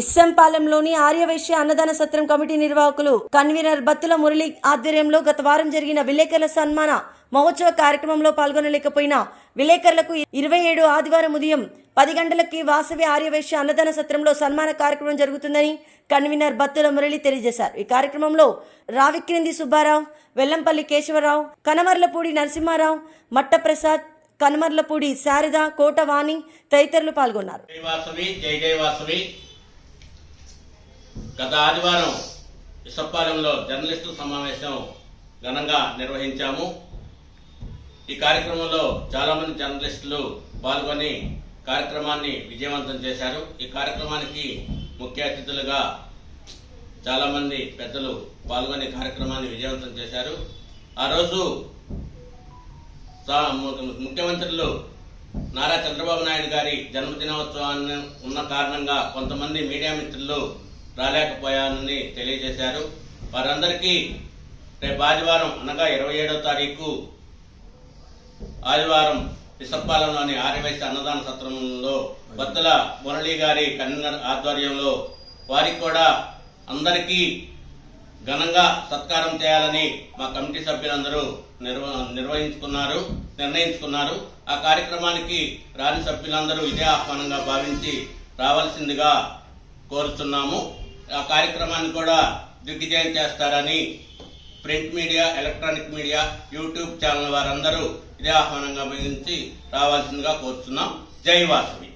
ఇస్సంపాలెంలోని ఆర్యవైశ్య అన్నదాన సత్రం కమిటీ నిర్వాహకులు కన్వీనర్ బత్తుల మురళి ఆధ్వర్యంలో గత వారం జరిగిన విలేకరుల సన్మాన మహోత్సవ కార్యక్రమంలో పాల్గొనలేకపోయిన విలేకరులకు ఇరవై ఏడు ఆదివారం ఉదయం పది గంటలకి వాసవి ఆర్యవైశ్య అన్నదాన సత్రంలో సన్మాన కార్యక్రమం జరుగుతుందని కన్వీనర్ బత్తుల మురళి తెలియజేశారు. ఈ కార్యక్రమంలో రావిక్రింది సుబ్బారావు వెల్లంపల్లి కేశవరావు కనమర్లపూడి నరసింహారావు మట్టప్రసాద్ కనమర్లపూడి శారద కోటవాణి తదితరులు పాల్గొన్నారు. జై వాసవి జై జై వాసవి. గత ఆదివారం విసప్పాలెంలో జర్నలిస్టు సమావేశం ఘనంగా నిర్వహించాము. ఈ కార్యక్రమంలో చాలామంది జర్నలిస్టులు పాల్గొని కార్యక్రమాన్ని విజయవంతం చేశారు. ఈ కార్యక్రమానికి ముఖ్య అతిథులుగా చాలామంది పెద్దలు పాల్గొని కార్యక్రమాన్ని విజయవంతం చేశారు. ఆ రోజు ముఖ్యమంత్రులు నారా చంద్రబాబు నాయుడు గారి జన్మదినోత్సవాన్ని ఉన్న కారణంగా కొంతమంది మీడియా మిత్రులు రాలేకపోయానని తెలియజేశారు. వారందరికీ రేపు ఆదివారం అనగా ఇరవై ఏడవ తారీఖు ఆదివారం విసప్పాలెంలోని ఆర్యవైశ్య అన్నదాన సత్రంలో బత్తుల మురళి గారి కన్వీనర్ ఆధ్వర్యంలో వారికి కూడా అందరికీ ఘనంగా సత్కారం చేయాలని మా కమిటీ సభ్యులందరూ నిర్వ నిర్వహించుకున్నారు నిర్ణయించుకున్నారు. ఆ కార్యక్రమానికి రాని సభ్యులందరూ ఇదే ఆహ్వానంగా భావించి రావాల్సిందిగా కోరుతున్నాము ఆ కార్యక్రమాన్ని కూడా దిగ్విజయం చేస్తారని print media electronic media YouTube channel వారందరూ ఇదే ఆహ్వానంగా ముగించి రావాల్సిందిగా కోరుతున్నాం. జై వాసవి.